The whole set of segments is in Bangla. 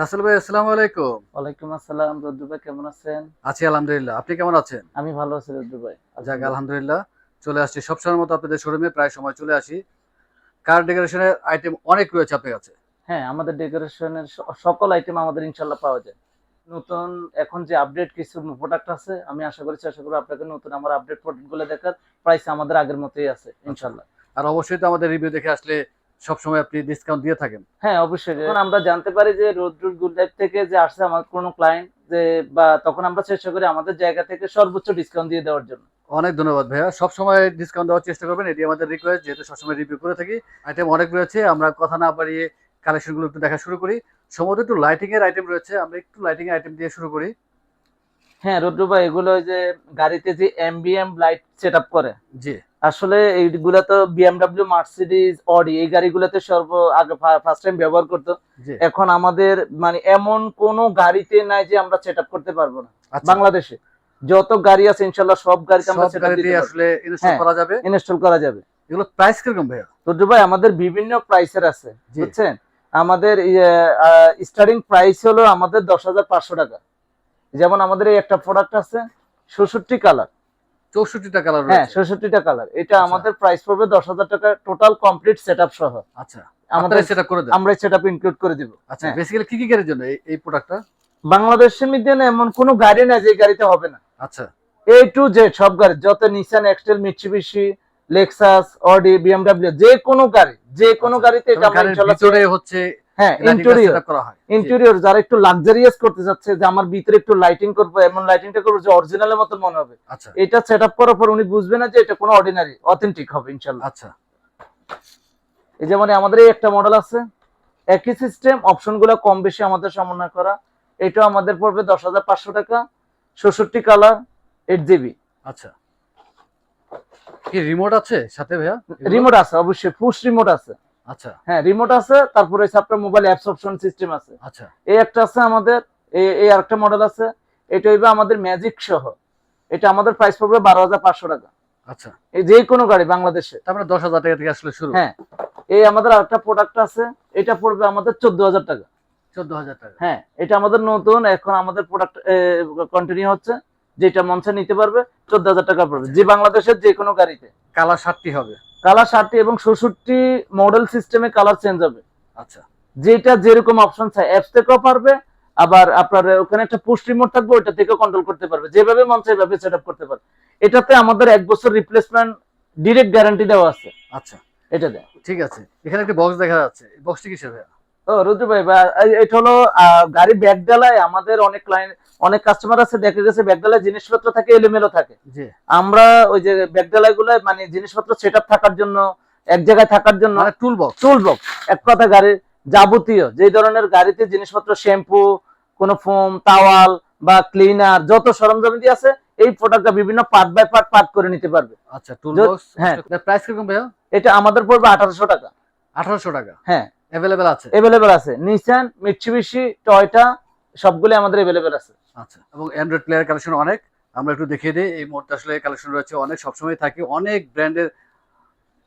রাসেল ভাই আসসালামু আলাইকুম। ওয়ালাইকুম আসসালাম রদ্দু ভাই কেমন আছেন? আছি আলহামদুলিল্লাহ। আপনি কেমন আছেন? আমি ভালো আছি রদ্দু ভাই। যাক আলহামদুলিল্লাহ চলে আসছি। সবসময়ের মতো আপনাদের শোরুমে প্রায় সময় চলে আসি। কার ডেকোরেশনের আইটেম অনেক রয়েছে আপনার কাছে? হ্যাঁ আমাদের ডেকোরেশনের সকল আইটেম আমাদের ইনশাল্লাহ পাওয়া যায়। নতুন এখন যে আপডেট কিছু প্রোডাক্ট আছে আমি আশা করি চেষ্টা করব আপনাকে নতুন আমার আপডেট প্রোডাক্টগুলো দেখার প্রাইস আমাদের আগের মতোই আছে ইনশাল্লাহ আর অবশ্যই তো আমাদের রিভিউ দেখে আসলে সবসময় আপনি ডিসকাউন্ট দিয়ে থাকেন। হ্যাঁ অবশ্যই। যখন আমরা জানতে পারি যে রোদ্রুর গুড লাইফ থেকে যে আসছে আমার কোনো ক্লায়েন্ট যে বা তখন আমরা চেষ্টা করি আমাদের জায়গা থেকে সর্বোচ্চ ডিসকাউন্ট দিয়ে দেওয়ার জন্য। অনেক ধন্যবাদ ভাইয়া। সবসময় ডিসকাউন্ট দেওয়ার চেষ্টা করবেন এটি আমাদের রিকোয়েস্ট যেহেতু সবসময় রিভিউ করে থাকি। আইটেম অনেক রয়েছে আমরা কথা না বাড়িয়ে কালেকশনগুলো একটু দেখা শুরু করি। সম্ভবত একটু লাইটিং এর আইটেম রয়েছে আমরা একটু লাইটিং এর আইটেম দিয়ে শুরু করি। হ্যাঁ রোদ্রু ভাই এগুলো ওই যে গাড়িতে যে এমবিএম লাইট সেট আপ করে। জি। আসলে এইগুলা তো বিএমডব্লিউ মার্সিডিজ অডি এই গাড়িগুলোতে সর্ব আগে ফার্স্ট টাইম ব্যবহার করতো। এখন আমাদের মানে এমন কোন গাড়িতে নাই যে আমরা সেট করতে পারব না। আচ্ছা। বাংলাদেশে। যত গাড়ি আছে ইনশাল্লাহ সব গাড়িতে আমরা সেট আসলে ইনস্টল হ্যাঁ। করা যাবে? ইনস্টল করা যাবে। এগুলো প্রাইস কীরকম ভাইয়া? তো ভাই আমাদের বিভিন্ন প্রাইসের আছে বুঝছেন? আমাদের স্টার্টিং প্রাইস হলো আমাদের দশ হাজার পাঁচশো টাকা। যেমন আমাদের এই একটা প্রোডাক্ট আছে ষষট্টি কালার চৌষট্টিটা কালার হ্যাঁ ষষট্টিটা কালার এটা আচ্ছা। আমাদের প্রাইস পড়বে দশ হাজার টাকা টোটাল কমপ্লিট সেট সহ। আচ্ছা আমাদের আমাদের করে দেন। আমরা সেট ইনক্লুড করে দিব। আচ্ছা হ্যাঁ। বেসিক্যালি কি কি গাড়ির জন্য এই- এই প্রোডাক্টটা বাংলাদেশের মধ্যে না এমন কোনো গাড়ি না যে গাড়িতে হবে না। আচ্ছা। এ টু জেড সব গাড়ি যত Nissan X Trail Lexus Audi BMW যে কোনো গাড়ি যে কোনো আচ্ছা। গাড়িতে এটা হচ্ছে হ্যাঁ ইন্টেরিয়র setup করা জি। ইন্টেরিয়র যারা একটু লাক্সারিয়াস করতে যাচ্ছে যে আমার ভিতরে একটু লাইটিং করব এমন লাইটিংটা করব যে অরিজিনালের মতো মনে হবে। আচ্ছা। এটা সেট করার পর উনি বুঝবে না যে এটা কোনো অর্ডিনারি অথেন্টিক হবে ইনশাল্লাহ। আচ্ছা। এই যেমন আমাদের এই একটা মডেল আছে। একই সিস্টেম অপশনগুলো কম বেশি আমাদের সমন্বয় করা। এটা আমাদের পড়বে দশ হাজার পাঁচশো টাকা। ষষট্টি কালার এইট জিবি আচ্ছা। কি রিমোট আছে সাথে ভাইয়া? রিমোট আছে অবশ্যই। পুশ রিমোট আছে। আচ্ছা। হ্যাঁ রিমোট আছে তারপরে আপনার মোবাইল অ্যাপস অপশন সিস্টেম আছে। আচ্ছা। এই একটা আছে আমাদের এই- আরেকটা মডেল আছে। এটা হইবে আমাদের ম্যাজিক সহ। এটা আমাদের প্রাইস পড়বে বারো হাজার পাঁচশো টাকা। আচ্ছা। এই যে কোনো গাড়ি বাংলাদেশে। তারপরে দশ হাজার টাকা থেকে আসলে শুরু। হ্যাঁ। এই আমাদের আরেকটা প্রোডাক্ট আছে এটা পড়বে আমাদের চোদ্দ হাজার টাকা। চোদ্দ হাজার টাকা। হ্যাঁ এটা আমাদের নতুন এখন আমাদের প্রোডাক্ট কন্টিনিউ হচ্ছে। যেটা মঞ্চে নিতে পারবে চোদ্দ হাজার টাকা পড়বে। যে বাংলাদেশের যে কোনো গাড়িতে। কালার সাতটি হবে। কালার ষাটটি এবং ষষট্টি মডেল সিস্টেমে কালার চেঞ্জ হবে। আচ্ছা। যেটা যেরকম অপশন চাই অ্যাপস থেকেও পারবে আবার আপনার ওখানে একটা পুশ রিমোট থাকবে ওইটা থেকেও কন্ট্রোল করতে পারবে। যেভাবে মন চাই এভাবে সেট করতে পারবে। এটাতে আমাদের এক বছর রিপ্লেসমেন্ট ডিরেক্ট গ্যারান্টি দেওয়া আছে। আচ্ছা। এটা দেয় ঠিক আছে। এখানে একটা বক্স দেখা যাচ্ছে। বক্সটি কিসের ভাইয়া? ও রুদ্র ভাই এটা হলো গাড়ি ব্যাগ ডালায় আমাদের অনেক ক্লায়েন্ট অনেক কাস্টমার আছে দেখা গেছে ব্যাগ ডালায় জিনিসপত্র থাকে এলোমেলো থাকে। আমরা ওই যে ব্যাগ ডালায়গুলো মানে জিনিসপত্র সেট থাকার জন্য এক জায়গায় থাকার জন্য মানে টুল বক্স টুল বক্স এক কথা গাড়ির যাবতীয় যে ধরনের গাড়িতে জিনিসপত্র শ্যাম্পু কোনো ফোম তাওয়াল বা ক্লিনার যত সরঞ্জাম দিয়ে আছে এই প্রোডাক্টটা বিভিন্ন পার্ট বাই পার্ট পার্ট করে নিতে পারবে। আচ্ছা টুল বক্স হ্যাঁ। প্রাইস কীরকম ভাইয়া? এটা আমাদের পড়বে আঠারোশো টাকা। আঠারোশো টাকা? হ্যাঁ। অ্যাভেলেবেল আছে? এভেলেবেল আছে। নিসান মিটসুবিশি টয়টা সবগুলো আমাদের এভেলেবেল আছে। আচ্ছা এবং অ্যান্ড্রয়েড প্লেয়ার কালেকশন অনেক। আমরা একটু দেখিয়ে দিই এই মুহূর্তে আসলে কালেকশন রয়েছে অনেক সবসময় থাকে অনেক ব্র্যান্ডের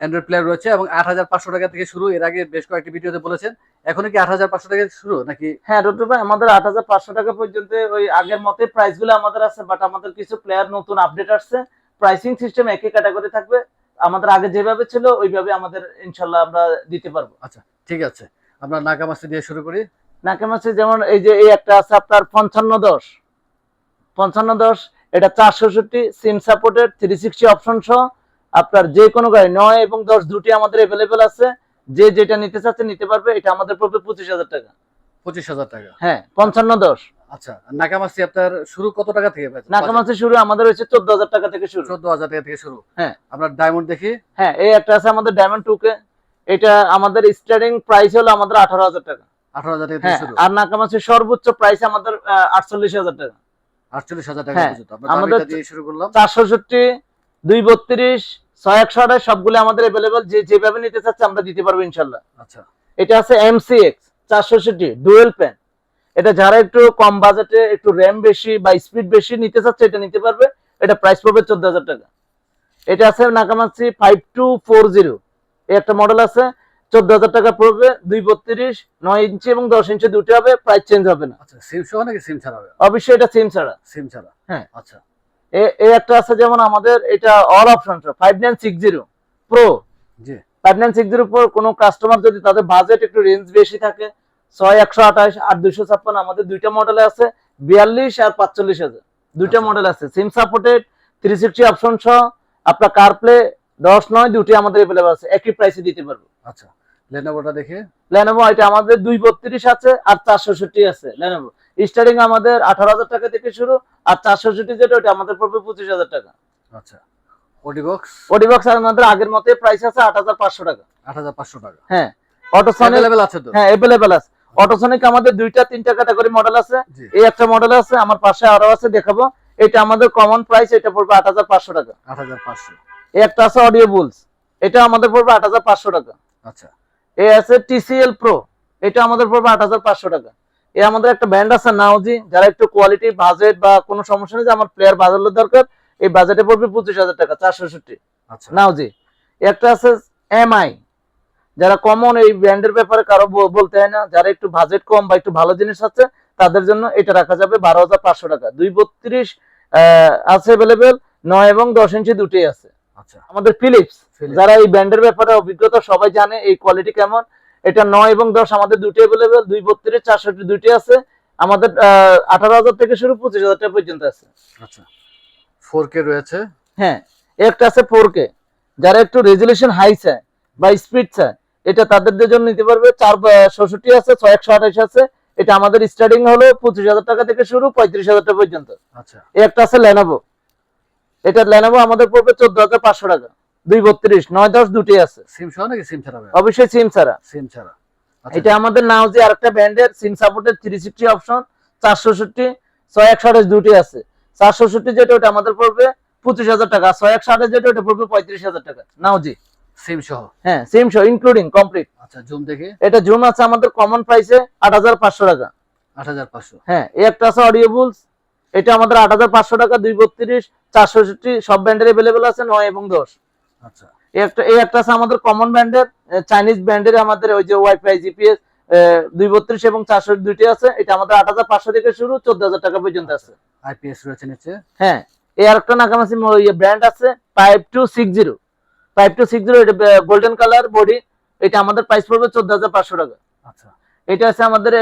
অ্যান্ড্রয়েড প্লেয়ার রয়েছে এবং আট হাজার পাঁচশো টাকা থেকে শুরু। এর আগে বেশ কয়েকটি ভিডিওতে বলেছেন এখন কি আট হাজার পাঁচশো টাকা শুরু নাকি? হ্যাঁ রুদ্র ভাই আমাদের আট হাজার পাঁচশো টাকা পর্যন্ত ওই আগের মতে প্রাইসগুলো আমাদের আছে বাট আমাদের কিছু প্লেয়ার নতুন আপডেট আসছে। প্রাইসিং সিস্টেম একই ক্যাটাগরি থাকবে। আমাদের আগে যেভাবে ছিল ওইভাবে আমাদের ইনশাল্লাহ আমরা দিতে পারব। আচ্ছা ঠিক আছে। আমরা নাকামাসি দিয়ে শুরু করি। নাকেম আছে যেমন এই যে এই একটা আছে আপনার পঞ্চান্ন দশ। পঞ্চান্ন দশ এটা চারশোষট্টি SIM supported three sixty option সহ আপনার যে কোনো গাড়ি নয় এবং দশ দুটি আমাদের এভেলেবেল আছে। যে যেটা নিতে চাচ্ছে নিতে পারবে এটা আমাদের পড়বে পঁচিশ হাজার টাকা। পঁচিশ হাজার টাকা। হ্যাঁ পঞ্চান্ন দশ। আচ্ছা নাকামাসি আপনার শুরু কত টাকা থেকে নাকামাছি শুরু আমাদের হচ্ছে চোদ্দ হাজার টাকা থেকে শুরু। চোদ্দ হাজার টাকা থেকে শুরু। হ্যাঁ। আমরা ডায়মন্ড দেখি। হ্যাঁ এই একটা আছে আমাদের ডায়মন্ড টু কে এটা আমাদের স্টার্টিং প্রাইস হলো আমাদের আঠারো হাজার টাকা। আঠারো হাজার টাকা হ্যাঁ শুরু। আর নাকামাছি সর্বোচ্চ প্রাইস আমাদের আটচল্লিশ হাজার টাকা। আটচল্লিশ হাজার টাকা হ্যাঁ, পর্যন্ত। আমরা আমাদের শুরু করলাম। চারশোষট্টি দুই বত্রিশ ছয় একশো আঠাশ সবগুলো আমাদের এভেলেবেল যে যেভাবে নিতে চাচ্ছে আমরা দিতে পারব ইনশাল্লাহ। আচ্ছা। এটা আছে এমসি এক্স ডুয়েল প্যান এটা যারা একটু কম বাজেটে একটু র্যাম বেশি বা স্পিড বেশি নিতে চাচ্ছে এটা নিতে পারবে। এটা প্রাইস পড়বে চোদ্দ হাজার টাকা। এটা আছে Nakamichi five two four zero একটা মডেল আছে চোদ্দ হাজার টাকা পড়বে দুই বত্রিশ নয় ইঞ্চি এবং দশ ইঞ্চি দুটো হবে প্রাইস চেঞ্জ হবে না। আচ্ছা সিম সহ নাকি সিম ছাড়া হবে? অবশ্যই এটা সিম ছাড়া। সিম ছাড়া। হ্যাঁ। আচ্ছা। এ- একটা আছে যেমন আমাদের এটা all option five nine six zero pro G. Five nine six zero pro কোনো কাস্টমার যদি তাদের বাজেট একটু রেঞ্জ বেশি থাকে ছয় একশো আঠাশ আর দুইশো ছাপ্পান্ন আমাদের দুইটা মডেলে আছে বিয়াল্লিশ আর পাঁচচল্লিশ হাজার। দুইটা আচ্ছা। মডেল আছে SIM supported three sixty option সহ আপনার কার প্লে দশ নয় দুটি আমাদের অ্যাভেলেবল আছে একই প্রাইসে দিতে পারব। আচ্ছা। লেনোভোটা দেখে? লেনোভো এটা আমাদের দুই বত্রিশ আছে আর চারশোষট্টি আছে। লেনোভো স্টার্টিং আমাদের আঠারো হাজার টাকা থেকে শুরু আর চারশোষট্টি যেটা ওটা আমাদের পড়বে পঁচিশ হাজার টাকা। আচ্ছা। ওডি বক্স ওডি বক্স আমাদের আগের মতোই প্রাইস আছে আট হাজার পাঁচশো টাকা। আট হাজার পাঁচশো টাকা। হ্যাঁ অটোসনিক অ্যাভেলেবেল আছে তো? হ্যাঁ অ্যাভেলেবেল আছে। অটোসনিক আমাদের দুইটা তিনটা ক্যাটাগরি মডেল আছে। এই একটা মডেল আছে আমার পাশে আরও আছে দেখাবো। এটা আমাদের কমন প্রাইস এটা পড়বে আট হাজার পাঁচশো টাকা। আট হাজার পাঁচশো। এই একটা আছে অডিও বুলস এটা আমাদের পড়বে আট হাজার পাঁচশো টাকা। আচ্ছা। এই আছে টিসিএল প্রো এটা আমাদের পড়বে আট হাজার পাঁচশো টাকা। এই আমাদের একটা ব্যান্ড আছে নাওজি যারা একটু কোয়ালিটি বাজেট বা কোনো সমস্যা নেই যে আমার প্লেয়ার বাজারের দরকার এই বাজেটে পড়বে পঁচিশ হাজার টাকা চারশোষট্টি আচ্ছা। নাওজি একটা আছে এমআই যারা কমন এই ব্র্যান্ডের ব্যাপারে কারও বলতে হয় না যারা একটু বাজেট কম বা একটু ভালো জিনিস আছে তাদের জন্য এটা রাখা যাবে বারো হাজার পাঁচশো টাকা। দুই বত্রিশ আছে অ্যাভেলেবেল নয় এবং দশ ইঞ্চি দুটোই আছে। আমাদের ফিলিপস যারা এই ব্র্যান্ডের ব্যাপারে অভিজ্ঞতা সবাই জানে এই কোয়ালিটি কেমন। এটা নয় এবং দশ আমাদের দুটি অ্যাভেলেবেল দুই বত্রিশ চারশোটি দুইটি আছে। আমাদের আঠারো হাজার থেকে শুরু পঁচিশ হাজার টাকা পর্যন্ত আছে। আচ্ছা। ফোর কে রয়েছে? হ্যাঁ একটা আছে ফোর কে যারা একটু রেজুলেশন হাই চায় বা স্পিড চায় এটা তাদের জন্য নিতে পারবে। চার ষষট্টি আছে ছয় একশো আঠাশ আছে। এটা আমাদের স্টার্টিং হলো পঁচিশ হাজার টাকা থেকে শুরু পঁয়ত্রিশ হাজার টাকা পর্যন্ত। আচ্ছা। একটা আছে লেনোভো এটা লেনোভো আমাদের পড়বে চোদ্দ হাজার পাঁচশো টাকা। দুই বত্রিশ নয় দশ দুটি আছে। সিম সহ নাকি সিম ছাড়া অবশ্যই সিম ছাড়া। সিম ছাড়া। আচ্ছা। এটা আমাদের নাও যে আরেকটা ব্র্যান্ডের সিম থ্রি সিক্সটি অপশন চারশোষট্টি ছয় একশো আঠাশ দুটি আছে। চারশোষট্টি যেটা ওটা আমাদের পড়বে পঁচিশ হাজার টাকা ছয় একশো আঠাশ যেটা ওটা পড়বে পঁয়ত্রিশ হাজার টাকা। নাও জি। সিম সহ? হ্যাঁ সিম শো ইনক্লুডিং কমপ্লিট আচ্ছা জুম দেখে। এটা জুম আছে আমাদের কমন প্রাইসে আট হাজার পাঁচশো টাকা। আট হাজার পাঁচশো। হ্যাঁ এই একটা আছে অডিও বুলস এটা আমাদের আট হাজার পাঁচশো টাকা দুই বত্রিশ চারশোষট্টি সব ব্র্যান্ডের অ্যাভেলেবেল আছে নয় এবং দশ। আচ্ছা। এই একটা এই একটা আছে আমাদের কমন ব্র্যান্ডের চাইনিজ ব্র্যান্ডের আমাদের ওই যে ওয়াইফাই জিপিএস দুই বত্রিশ এবং চারশো দুইটি আছে। এটা আমাদের আট হাজার পাঁচশো থেকে শুরু চোদ্দ হাজার টাকা পর্যন্ত আছে। আইপিএস রয়েছে নিচে? হ্যাঁ এই আরেকটা নাকামাসি ব্র্যান্ড আছে five two six zero five two six zero এটা গোল্ডেন কালার বডি এটা আমাদের প্রাইস পড়বে চোদ্দ হাজার পাঁচশো টাকা। আচ্ছা। এটা আছে আমাদের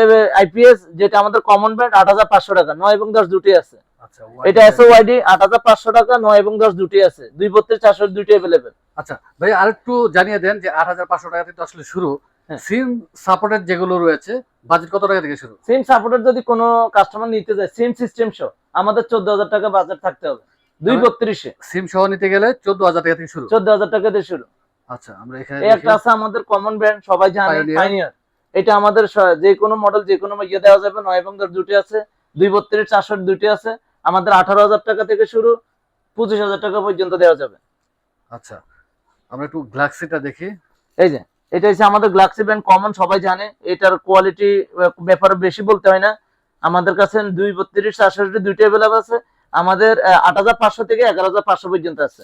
আইপিএস যেটা আমাদের কমন ব্র্যান্ড আট হাজার পাঁচশো টাকা নয় এবং দশ দুটি আছে। আচ্ছা এটা আছে ওয়াইডি আট হাজার পাঁচশো টাকা নয় এবং দশ দুটি আছে। দুই বত্রিশ চারশো দুটি অ্যাভেলেবেল আচ্ছা ভাই আরেকটু জানিয়ে দেন যে আট হাজার পাঁচশো টাকা থেকে আসলে শুরু। হ্যাঁ। সিম সাপোর্টের যেগুলো রয়েছে বাজেট কত টাকা থেকে শুরু? সিম সাপোর্টের যদি কোনো কাস্টমার নিতে যায় সিম সিস্টেম সহ আমাদের চোদ্দ হাজার টাকা বাজেট থাকতে হবে। দুই বত্রিশে। সিম সহ নিতে গেলে চোদ্দ হাজার টাকা থেকে শুরু। চোদ্দ হাজার টাকা দিয়ে শুরু। আচ্ছা আমরা এখানে একটা আছে আমাদের কমন ব্র্যান্ড সবাই জানে পাইনিয়ার এটা আমাদের যে কোনো মডেল যে কোনো ইয়ে দেওয়া যাবে। নয় এবং দশ দুটি আছে দুই বত্রিশ চারশো দুটি আছে। আমাদের আঠারো হাজার টাকা থেকে শুরু পঁচিশ হাজার টাকা পর্যন্ত দেওয়া যাবে। আচ্ছা আমরা একটু গ্লাক্সিটা দেখি। এই যে এটা হচ্ছে আমাদের গ্লাক্সি ব্র্যান্ড কমন সবাই জানে। এটার কোয়ালিটি ব্যাপারে বেশি বলতে হয় না। আমাদের কাছে দুই বত্রিশ চারশো দুইটা অ্যাভেলেবল আছে। আমাদের আট হাজার পাঁচশো থেকে এগারো হাজার পাঁচশো পর্যন্ত আছে।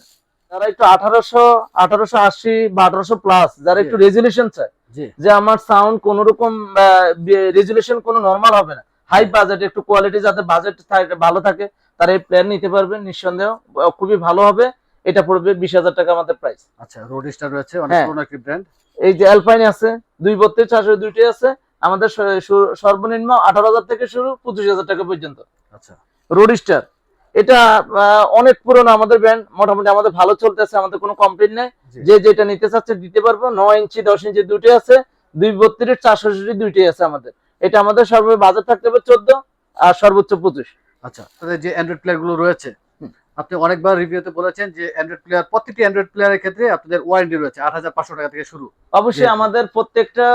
যারা একটু আঠারোশো আঠারোশো আশি বা আঠারোশো প্লাস যারা একটু রেজুলেশন চায় যে আমার সাউন্ড কোন রকম রেজুলেশন কোনো নর্মাল হবে না। হাই বাজেট একটু কোয়ালিটি যাতে বাজেট ভালো থাকে তারা এই প্ল্যান নিতে পারবেন নিঃসন্দেহ। খুবই ভালো হবে। এটা পড়বে বিশ হাজার টাকা আমাদের প্রাইস আচ্ছা রোড স্টার রয়েছে অনেক হ্যাঁ। পুরোনো একটি ব্র্যান্ড এই যে অ্যালপাইন আছে দুই বত্রিশ চারশো দুইটি আছে। আমাদের সর্বনিম্ন আঠারো হাজার থেকে শুরু পঁচিশ হাজার টাকা পর্যন্ত। আচ্ছা। রোডিস্টার এটা অনেক পুরনো আমাদের ব্র্যান্ড মোটামুটি আমাদের ভালো চলতেছে আমাদের কোনো কমপ্লেন নেই। যে যেটা নিতে চাচ্ছে দিতে পারব নয় ইঞ্চি দশ ইঞ্চি দুটি আছে দুই বত্রিশ চারশো দুইটি আছে আমাদের। এটা আমাদের সর্ব বাজার থাকতে হবে চোদ্দ আর সর্বোচ্চ পঁচিশ। আচ্ছা তাদের যে অ্যান্ড্রয়েড প্লেয়ারগুলো রয়েছে আপনি অনেকবার রিভিউতে বলেছেন যে অ্যান্ড্রয়েড প্লেয়ার প্রত্যেকটি অ্যান্ড্রয়েড প্লেয়ারের ক্ষেত্রে আপনাদের ওয়ারেন্টি রয়েছে আট হাজার পাঁচশো টাকা থেকে শুরু। অবশ্যই আমাদের প্রত্যেকটা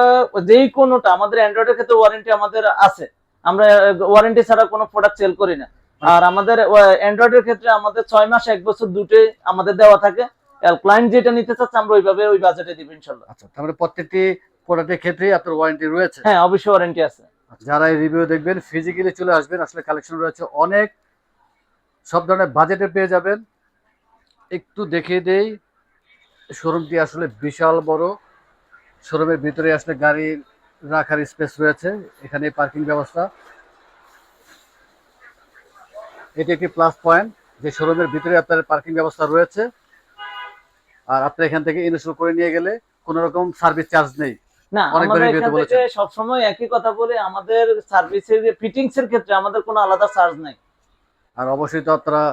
যেই কোনোটা আমাদের অ্যান্ড্রয়েডের ক্ষেত্রে ওয়ারেন্টি আমাদের আছে। আমরা ওয়ারেন্টি ছাড়া কোনো প্রোডাক্ট সেল করি না। আর আমাদের অ্যান্ড্রয়েডের ক্ষেত্রে আমাদের ছয় মাস এক বছর দুটোই আমাদের দেওয়া থাকে। আর ক্লায়েন্ট যেটা নিতে চাচ্ছে আমরা ওইভাবে ওই বাজেটে দিব ইনশাল্লাহ। আচ্ছা তারপরে প্রত্যেকটি প্রোডাক্টের ক্ষেত্রে আপনার ওয়ারেন্টি রয়েছে? হ্যাঁ অবশ্যই ওয়ারেন্টি আছে। আচ্ছা, যারা এই রিভিউ দেখবেন ফিজিক্যালি চলে আসবেন আসলে কালেকশন রয়েছে অনেক। সব ধরনের বাজেটে পেয়ে যাবেন। একটু দেখিয়ে দেই শোরুমটি আসলে বিশাল বড়। শোরুমের ভিতরে আসলে গাড়ি রাখার স্পেস রয়েছে এখানে পার্কিং ব্যবস্থা। এটি একটি প্লাস পয়েন্ট যে শোরুমের ভিতরে আপনার পার্কিং ব্যবস্থা রয়েছে। আর আপনি এখান থেকে ইনস্টল করে নিয়ে গেলে কোনো রকম সার্ভিস চার্জ নেই। না আমাদের সবসময় একই কথা বলে আমাদের সার্ভিসের ফিটিংস এর ক্ষেত্রে আমাদের কোনো আলাদা চার্জ নাই। আর অবশ্যই তো আপনারা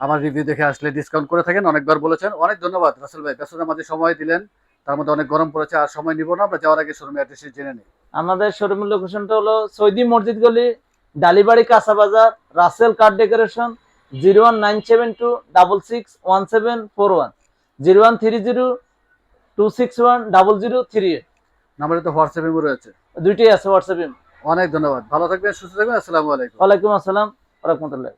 আমার রিভিউ দেখে আসলে ডিসকাউন্ট করে থাকেন অনেকবার বলেছেন। অনেক ধন্যবাদ রাসেল ভাই। ব্যস্ততার মাঝে সময় দিলেন তার মধ্যে অনেক গরম পড়েছে আর সময় নিব না। আমরা যাওয়ার আগে শোরুমে অ্যাড্রেস জেনে নিই। আমাদের শোরুমের লোকেশনটা হলো সৌদি মসজিদ গলি ডালিবাড়ি কাঁচা বাজার Rasel card decoration zero one nine seven two double six one seven four one. Zero one three zero two six one double zero three eight. নাম্বারে তো হোয়াটসঅ্যাপ ইমো রয়েছে। দুইটাই আছে হোয়াটসঅ্যাপ ইমো। অনেক ধন্যবাদ। ভালো থাকবেন সুস্থ থাকবেন। আসসালামু আলাইকুম। ওয়ালাইকুম আসসালাম। রহমতুল্লাহ।